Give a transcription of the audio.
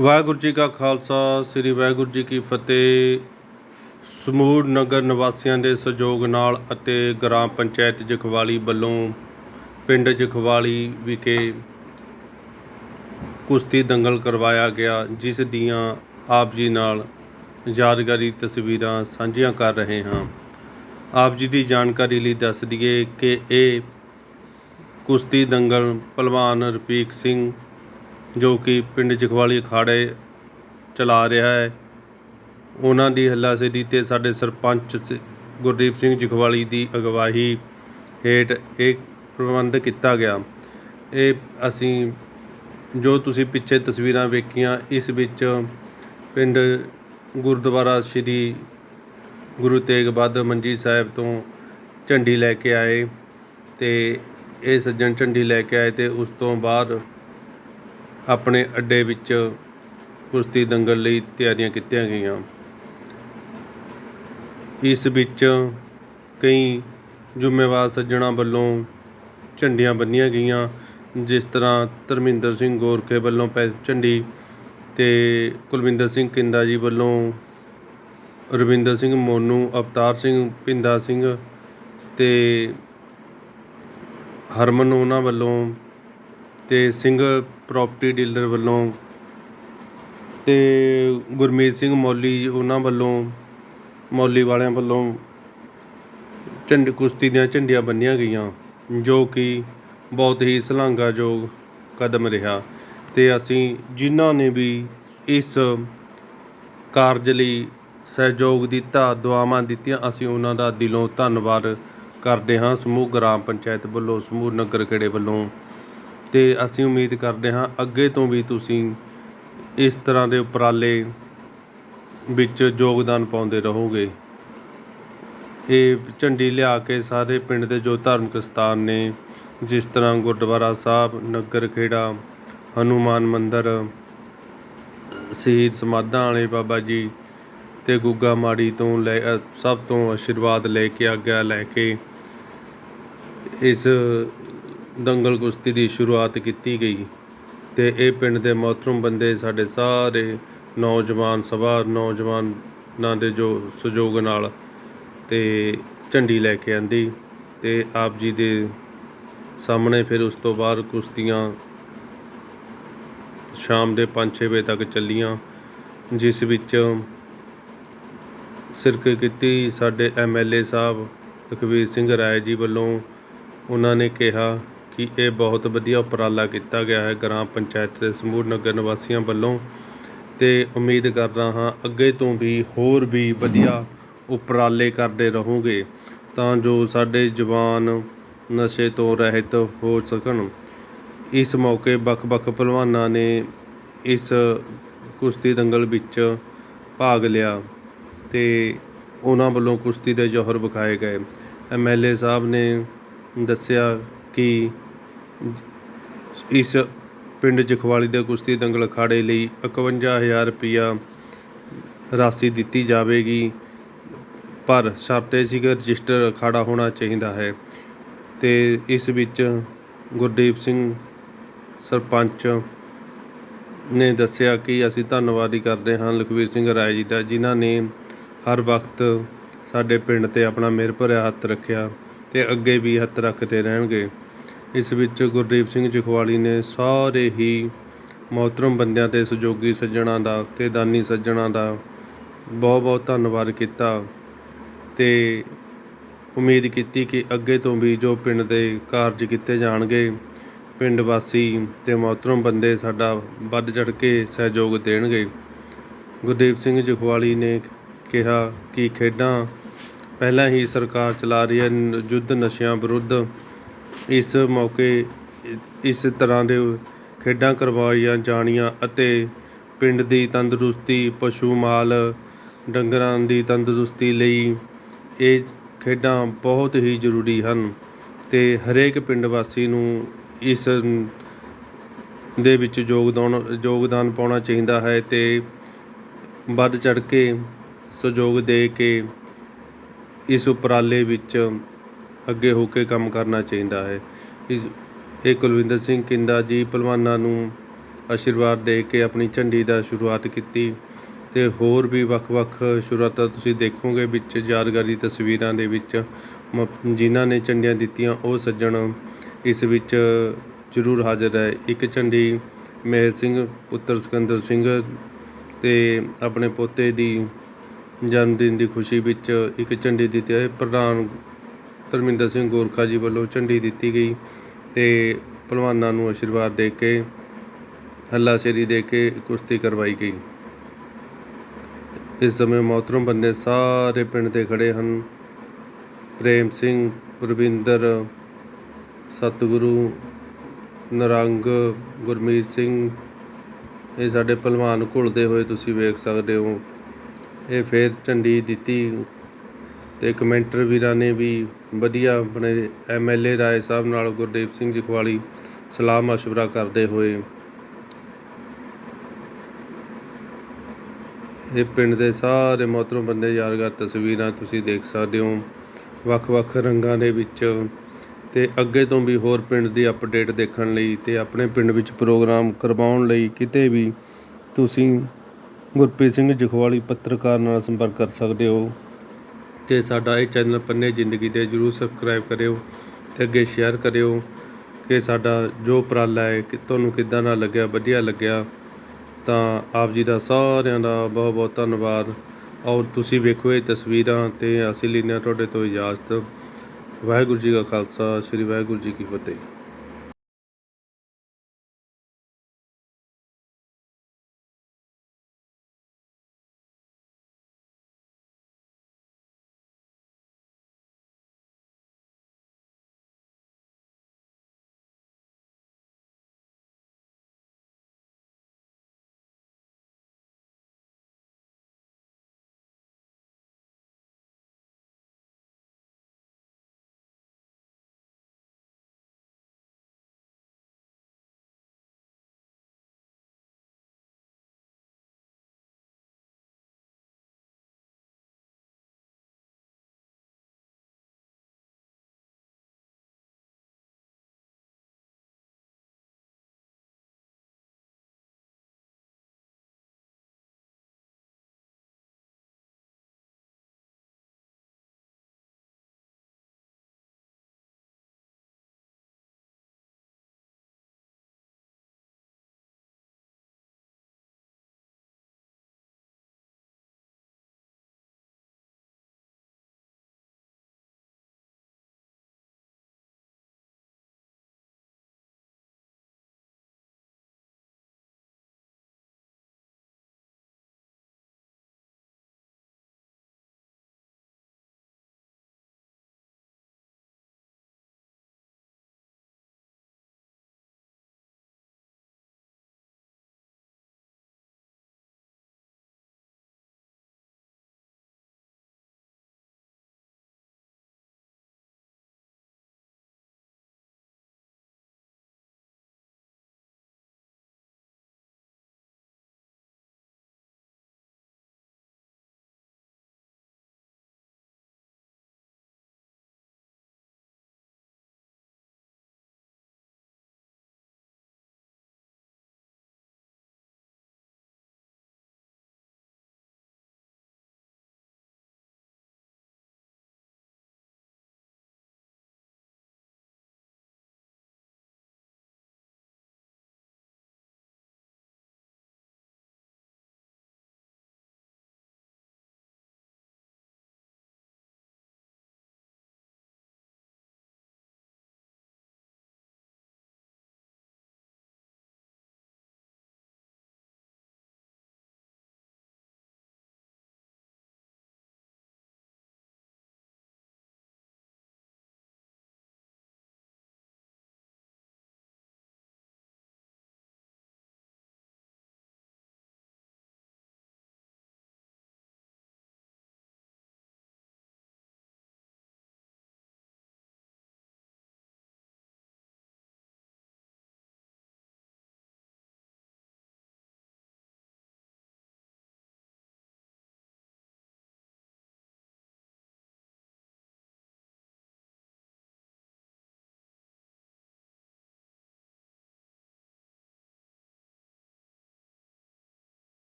ਵਾਹਿਗੁਰੂ ਜੀ ਕਾ ਖਾਲਸਾ, ਸ੍ਰੀ ਵਾਹਿਗੁਰੂ ਜੀ ਕੀ ਫਤਿਹ। ਸਮੂਹ ਨਗਰ ਨਿਵਾਸੀਆਂ ਦੇ ਸਹਿਯੋਗ ਨਾਲ ਅਤੇ ਗ੍ਰਾਮ ਪੰਚਾਇਤ ਜਖਵਾਲੀ ਵੱਲੋਂ ਪਿੰਡ ਜਖਵਾਲੀ ਵਿਖੇ ਕੁਸ਼ਤੀ ਦੰਗਲ ਕਰਵਾਇਆ ਗਿਆ, ਜਿਸ ਦੀਆਂ ਆਪ ਜੀ ਨਾਲ ਯਾਦਗਾਰੀ ਤਸਵੀਰਾਂ ਸਾਂਝੀਆਂ ਕਰ ਰਹੇ ਹਾਂ। ਆਪ ਜੀ ਦੀ ਜਾਣਕਾਰੀ ਲਈ ਦੱਸ ਦਈਏ ਕਿ ਇਹ ਕੁਸ਼ਤੀ ਦੰਗਲ ਪਹਿਲਵਾਨ ਰਪੀਕ ਸਿੰਘ ਜੋ ਕਿ ਪਿੰਡ ਜਖਵਾਲੀ ਅਖਾੜੇ ਚਲਾ ਰਿਹਾ ਹੈ। ਉਹਨਾਂ ਦੀ ਹੱਲਾਸ਼ੇਰੀ ਤੇ ਸਾਡੇ ਸਰਪੰਚ ਸ- ਗੁਰਦੀਪ ਸਿੰਘ ਜਖਵਾਲੀ ਦੀ ਅਗਵਾਈ ਹੇਠ ਇਹ ਪ੍ਰਬੰਧ ਕੀਤਾ ਗਿਆ। ਇਹ ਅਸੀਂ ਜੋ ਤੁਸੀਂ ਪਿੱਛੇ ਤਸਵੀਰਾਂ ਵੇਖੀਆਂ, ਇਸ ਵਿੱਚ ਪਿੰਡ ਗੁਰਦੁਆਰਾ ਸ੍ਰੀ ਗੁਰੂ ਤੇਗ ਬਹਾਦਰ ਮੰਜੀ ਸਾਹਿਬ ਤੋਂ ਝੰਡੀ ਲੈ ਕੇ ਆਏ ਤੇ ਇਹ ਸੱਜਣ ਝੰਡੀ ਲੈ ਕੇ ਆਏ ਤੇ ਉਸ ਤੋਂ ਬਾਅਦ ਆਪਣੇ ਅੱਡੇ ਵਿੱਚ ਕੁਸ਼ਤੀ ਦੰਗਲ ਲਈ ਤਿਆਰੀਆਂ ਕੀਤੀਆਂ ਗਈਆਂ। ਇਸ ਵਿੱਚ ਕਈ ਜ਼ਿੰਮੇਵਾਰ ਸੱਜਣਾ ਵੱਲੋਂ ਝੰਡੀਆਂ ਬੰਨੀਆਂ ਗਈਆਂ, ਜਿਸ ਤਰ੍ਹਾਂ ਧਰਮਿੰਦਰ ਸਿੰਘ ਗੋਰਖੇ ਵੱਲੋਂ ਪੈ ਝੰਡੀ ਤੇ ਕੁਲਵਿੰਦਰ ਸਿੰਘ ਕਿੰਦਾ ਜੀ ਵੱਲੋਂ ਰਵਿੰਦਰ ਸਿੰਘ ਮੋਨੂ, ਅਵਤਾਰ ਸਿੰਘ ਪਿੰਦਾ ਸਿੰਘ ਤੇ ਹਰਮਨ ਉਹਨਾਂ ਵੱਲੋਂ ਅਤੇ ਸਿੰਘ ਪ੍ਰੋਪਰਟੀ ਡੀਲਰ ਵੱਲੋਂ ਅਤੇ ਗੁਰਮੀਤ ਸਿੰਘ ਮੌਲੀ ਜੀ ਉਹਨਾਂ ਵੱਲੋਂ, ਮੌਲੀ ਵਾਲਿਆਂ ਵੱਲੋਂ ਝੰਡ ਕੁਸ਼ਤੀ ਦੀਆਂ ਝੰਡੀਆਂ ਬੰਨੀਆਂ ਗਈਆਂ, ਜੋ ਕਿ ਬਹੁਤ ਹੀ ਸ਼ਲਾਘਾਯੋਗ ਕਦਮ ਰਿਹਾ। ਤੇ ਅਸੀਂ ਜਿਨ੍ਹਾਂ ਨੇ ਵੀ ਇਸ ਕਾਰਜ ਲਈ ਸਹਿਯੋਗ ਦਿੱਤਾ, ਦੁਆਵਾਂ ਦਿੱਤੀਆਂ, ਅਸੀਂ ਉਹਨਾਂ ਦਾ ਦਿਲੋਂ ਧੰਨਵਾਦ ਕਰਦੇ ਹਾਂ। ਸਮੂਹ ਗ੍ਰਾਮ ਪੰਚਾਇਤ ਵੱਲੋਂ, ਸਮੂਹ ਨਗਰ ਖੇੜੇ ਵੱਲੋਂ ਅਤੇ ਅਸੀਂ ਉਮੀਦ ਕਰਦੇ ਹਾਂ ਅੱਗੇ ਤੋਂ ਵੀ ਤੁਸੀਂ ਇਸ ਤਰ੍ਹਾਂ ਦੇ ਉਪਰਾਲੇ ਵਿੱਚ ਯੋਗਦਾਨ ਪਾਉਂਦੇ ਰਹੋਗੇ। ਇਹ ਝੰਡੀ ਲਿਆ ਕੇ ਸਾਰੇ ਪਿੰਡ ਦੇ ਜੋ ਧਾਰਮਿਕ ਸਥਾਨ ਨੇ, ਜਿਸ ਤਰ੍ਹਾਂ ਗੁਰਦੁਆਰਾ ਸਾਹਿਬ, ਨਗਰ ਖੇੜਾ, ਹਨੂਮਾਨ ਮੰਦਿਰ, ਸ਼ਹੀਦ ਸਮਾਧਾਂ ਵਾਲੇ ਬਾਬਾ ਜੀ ਤੇ ਗੁੱਗਾ ਮਾੜੀ ਤੋਂ ਲੈ ਸਭ ਤੋਂ ਆਸ਼ੀਰਵਾਦ ਲੈ ਕੇ, ਆਗਿਆ ਲੈ ਕੇ ਇਸ ਦੰਗਲ ਕੁਸ਼ਤੀ ਦੀ ਸ਼ੁਰੂਆਤ ਕੀਤੀ ਗਈ ਤੇ ਇਹ ਪਿੰਡ ਦੇ ਮੋਹਤਰਮ ਬੰਦੇ ਸਾਡੇ ਸਾਰੇ ਨੌਜਵਾਨ ਸਭਾ ਨੌਜਵਾਨਾਂ ਦੇ ਜੋ ਸਹਿਯੋਗ ਨਾਲ ਤੇ ਝੰਡੀ ਲੈ ਕੇ ਆਂਦੀ ਤੇ ਆਪ ਜੀ ਦੇ ਸਾਹਮਣੇ ਫਿਰ ਉਸ ਤੋਂ ਬਾਅਦ ਕੁਸ਼ਤੀਆਂ ਸ਼ਾਮ ਦੇ 5-6 ਵਜੇ ਤੱਕ ਚੱਲੀਆਂ, ਜਿਸ ਵਿੱਚ ਸਿਰਕਤ ਕੀਤੀ ਸਾਡੇ ਐਮਐਲਏ ਸਾਹਿਬ ਲਖਵੀਰ ਸਿੰਘ ਰਾਏ ਜੀ ਵੱਲੋਂ ਉਹਨਾਂ ਨੇ ਕਿਹਾ ਕਿ ਇਹ ਬਹੁਤ ਵਧੀਆ ਉਪਰਾਲਾ ਕੀਤਾ ਗਿਆ ਹੈ ਗ੍ਰਾਮ ਪੰਚਾਇਤ ਦੇ ਸਮੂਹ ਨਗਰ ਨਿਵਾਸੀਆਂ ਵੱਲੋਂ ਤੇ ਉਮੀਦ ਕਰਦਾ ਹਾਂ ਅੱਗੇ ਤੋਂ ਵੀ ਹੋਰ ਵੀ ਵਧੀਆ ਉਪਰਾਲੇ ਕਰਦੇ ਰਹੋਗੇ ਤਾਂ ਜੋ ਸਾਡੇ ਜਵਾਨ ਨਸ਼ੇ ਤੋਂ ਰਹਿਤ ਹੋ ਸਕਣ। ਇਸ ਮੌਕੇ ਵੱਖ-ਵੱਖ ਪਹਿਲਵਾਨਾਂ ਨੇ ਇਸ ਕੁਸ਼ਤੀ ਦੰਗਲ ਵਿੱਚ ਭਾਗ ਲਿਆ ਤੇ ਉਹਨਾਂ ਵੱਲੋਂ ਕੁਸ਼ਤੀ ਦੇ ਜੋਹਰ ਵਿਖਾਏ ਗਏ। ਐਮਐਲਏ ਸਾਹਿਬ ਨੇ ਦੱਸਿਆ ਕਿ ਇਸ ਪਿੰਡ ਜਖਵਾਲੀ ਦੇ ਕੁਸ਼ਤੀ ਦੰਗਲ ਅਖਾੜੇ ਲਈ 51000 ਰੁਪਇਆ ਰਾਸ਼ੀ ਦਿੱਤੀ ਜਾਵੇਗੀ, ਪਰ ਸ਼ਰਤ ਇਹ ਸੀ ਕਿ ਰਜਿਸਟਰ ਅਖਾੜਾ ਹੋਣਾ ਚਾਹੀਦਾ ਹੈ ਤੇ ਇਸ ਵਿੱਚ ਗੁਰਦੀਪ ਸਿੰਘ ਸਰਪੰਚ ਨੇ ਦੱਸਿਆ ਕਿ ਅਸੀਂ ਧੰਨਵਾਦੀ ਕਰਦੇ ਹਾਂ ਲਖਵੀਰ ਸਿੰਘ ਰਾਏ ਜੀ ਦਾ, ਜਿਨ੍ਹਾਂ ਨੇ ਹਰ ਵਕਤ ਸਾਡੇ ਪਿੰਡ ਤੇ ਆਪਣਾ ਮਿਹਰ ਭਰਿਆ ਹੱਥ ਰੱਖਿਆ ਤੇ ਅੱਗੇ ਵੀ ਹੱਥ ਰੱਖਦੇ ਰਹਿਣਗੇ। ਇਸ ਵਿੱਚ ਗੁਰਦੀਪ ਸਿੰਘ ਜਖਵਾਲੀ ਨੇ ਸਾਰੇ ਹੀ ਮੋਹਤਰਮ ਬੰਦਿਆਂ ਤੇ ਸਹਿਯੋਗੀ ਸੱਜਣਾ ਦਾ ਤੇ ਦਾਨੀ ਸੱਜਣਾ ਦਾ ਬਹੁਤ ਬਹੁਤ ਧੰਨਵਾਦ ਕੀਤਾ ਤੇ ਉਮੀਦ ਕੀਤੀ ਕਿ ਅੱਗੇ ਤੋਂ ਵੀ ਜੋ ਪਿੰਡ ਦੇ ਕਾਰਜ ਕੀਤੇ ਜਾਣਗੇ, ਪਿੰਡ ਵਾਸੀ ਤੇ ਮੋਹਤਰਮ ਬੰਦੇ ਸਾਡਾ ਵੱਧ ਚੜ ਕੇ ਸਹਿਯੋਗ ਦੇਣਗੇ। ਗੁਰਦੀਪ ਸਿੰਘ ਜਖਵਾਲੀ ਨੇ ਕਿਹਾ ਕਿ ਖੇਡਾਂ ਪਹਿਲਾਂ ਹੀ ਸਰਕਾਰ ਚਲਾ ਰਹੀ ਹੈ ਯੁੱਧ ਨਸ਼ਿਆਂ ਵਿਰੁੱਧ ਇਸ ਮੌਕੇ ਇਸ ਤਰ੍ਹਾਂ ਦੇ ਖੇਡਾਂ ਕਰਵਾਈਆਂ ਜਾਣੀਆਂ ਅਤੇ ਪਿੰਡ ਦੀ ਤੰਦਰੁਸਤੀ, ਪਸ਼ੂ ਮਾਲ, ਡੰਗਰਾਂ ਦੀ ਤੰਦਰੁਸਤੀ ਲਈ ਇਹ ਖੇਡਾਂ ਬਹੁਤ ਹੀ ਜ਼ਰੂਰੀ ਹਨ ਤੇ ਹਰੇਕ ਪਿੰਡ ਵਾਸੀ ਨੂੰ ਇਸ ਦੇ ਵਿੱਚ ਯੋਗਦਾਨ ਯੋਗਦਾਨ ਪਾਉਣਾ ਚਾਹੀਦਾ ਹੈ ਤੇ ਵੱਧ ਚੜ ਕੇ ਸਹਿਯੋਗ ਦੇ ਕੇ ਇਸ ਉਪਰਾਲੇ ਵਿੱਚ ਅੱਗੇ ਹੋ ਕੇ ਕੰਮ ਕਰਨਾ ਚਾਹੀਦਾ ਹੈ। ਇਸ, ਇਹ ਕੁਲਵਿੰਦਰ ਸਿੰਘ ਕਿੰਦਾ ਜੀ ਪਹਿਲਵਾਨਾਂ ਨੂੰ ਆਸ਼ੀਰਵਾਦ ਦੇ ਕੇ ਆਪਣੀ ਝੰਡੀ ਦਾ ਸ਼ੁਰੂਆਤ ਕੀਤੀ ਤੇ ਹੋਰ ਵੀ ਵੱਖ-ਵੱਖ ਸ਼ੁਰੂਆਤਾਂ ਤੁਸੀਂ ਦੇਖੋਗੇ ਵਿੱਚ ਯਾਦਗਾਰੀ ਤਸਵੀਰਾਂ ਦੇ ਵਿੱਚ ਮ- ਜਿਨ੍ਹਾਂ ਨੇ ਝੰਡੀਆਂ ਦਿੱਤੀਆਂ ਉਹ ਸੱਜਣ ਇਸ ਵਿੱਚ ਜ਼ਰੂਰ ਹਾਜ਼ਰ ਹੈ। ਇੱਕ ਝੰਡੀ ਮੇਹਰ ਸਿੰਘ, ਪੁੱਤਰ ਸਿਕੰਦਰ ਸਿੰਘ ਤੇ ਆਪਣੇ ਪੋਤੇ ਦੀ ਜਨਮ ਦਿਨ ਦੀ ਖੁਸ਼ੀ ਵਿੱਚ ਇੱਕ ਝੰਡੀ ਦਿੱਤੀ ਹੈ। ਪ੍ਰਧਾਨ ਧਰਮਿੰਦਰ ਸਿੰਘ ਗੋਰਖਾ ਜੀ ਵੱਲੋਂ ਝੰਡੀ ਦਿੱਤੀ ਗਈ ਤੇ ਪਹਿਲਵਾਨਾਂ ਨੂੰ ਆਸ਼ੀਰਵਾਦ ਦੇ ਕੇ ਹੱਲਾ ਸ਼ੇਰੀ ਦੇ ਕੇ ਕੁਸ਼ਤੀ ਕਰਵਾਈ ਗਈ। ਇਸ ਸਮੇਂ ਮੋਹਤਰਮ ਬੰਦੇ ਸਾਰੇ ਪਿੰਡ ਦੇ ਖੜੇ ਹਨ। ਪ੍ਰੇਮ ਸਿੰਘ, ਪ੍ਰਵਿੰਦਰ, ਸਤਿਗੁਰੂ, ਨਰੰਗ, ਗੁਰਮੀਤ ਸਿੰਘ, ਇਹ ਸਾਡੇ ਪਹਿਲਵਾਨ ਘੁਲਦੇ ਹੋਏ ਤੁਸੀਂ ਵੇਖ ਸਕਦੇ ਹੋ। ਇਹ ਫੇਰ ਝੰਡੀ ਦਿੱਤੀ ਤੇ ਕਮੈਂਟਰ ਵੀਰਾਂ ਨੇ ਵੀ ਵਧੀਆ ਆਪਣੇ ਐਮਐਲਏ ਰਾਏ ਸਾਹਿਬ ਨਾਲ ਗੁਰਦੇਵ ਸਿੰਘ ਜਖਵਾਲੀ, ਸਲਾਹ ਮਸ਼ਵਰਾ ਕਰਦੇ ਹੋਏ। ਇਹ ਪਿੰਡ ਦੇ ਸਾਰੇ ਮੋਹਤਰਮ ਬੰਦੇ ਯਾਦਗਾਰ ਤਸਵੀਰਾਂ ਤੁਸੀਂ ਦੇਖ ਸਕਦੇ ਹੋ। ਵੱਖ-ਵੱਖ ਰੰਗਾਂ ਦੇ ਵਿੱਚ ਤੇ ਅੱਗੇ ਤੋਂ ਵੀ ਹੋਰ ਪਿੰਡ ਦੀ ਅਪਡੇਟ ਦੇਖਣ ਲਈ ਤੇ ਆਪਣੇ ਪਿੰਡ ਵਿੱਚ ਪ੍ਰੋਗਰਾਮ ਕਰਵਾਉਣ ਲਈ ਕਿਤੇ ਵੀ ਤੁਸੀਂ ਗੁਰਪ੍ਰੀਤ ਸਿੰਘ ਜਖਵਾਲੀ ਪੱਤਰਕਾਰ ਨਾਲ ਸੰਪਰਕ ਕਰ ਸਕਦੇ ਹੋ। ਅਤੇ ਸਾਡਾ ਇਹ ਚੈਨਲ ਪੰਨੇ ਜ਼ਿੰਦਗੀ ਦੇ ਜਰੂਰ ਸਬਸਕ੍ਰਾਈਬ ਕਰਿਓ ਅਤੇ ਅੱਗੇ ਸ਼ੇਅਰ ਕਰਿਓ ਕਿ ਸਾਡਾ ਜੋ ਉਪਰਾਲਾ ਹੈ ਕਿ ਤੁਹਾਨੂੰ ਕਿੱਦਾਂ ਦਾ ਲੱਗਿਆ, ਵਧੀਆ ਲੱਗਿਆ, ਤਾਂ ਆਪ ਜੀ ਦਾ ਸਾਰਿਆਂ ਦਾ ਬਹੁਤ ਬਹੁਤ ਧੰਨਵਾਦ। ਔਰ ਤੁਸੀਂ ਵੇਖੋ ਇਹ ਤਸਵੀਰਾਂ ਤੇ ਅਸੀਂ ਲੈਂਦੇ ਹਾਂ ਤੁਹਾਡੇ ਤੋਂ ਇਜਾਜ਼ਤ। ਵਾਹਿਗੁਰੂ ਜੀ ਕਾ ਖਾਲਸਾ, ਸ੍ਰੀ ਵਾਹਿਗੁਰੂ ਜੀ ਕੀ ਫਤਿਹ।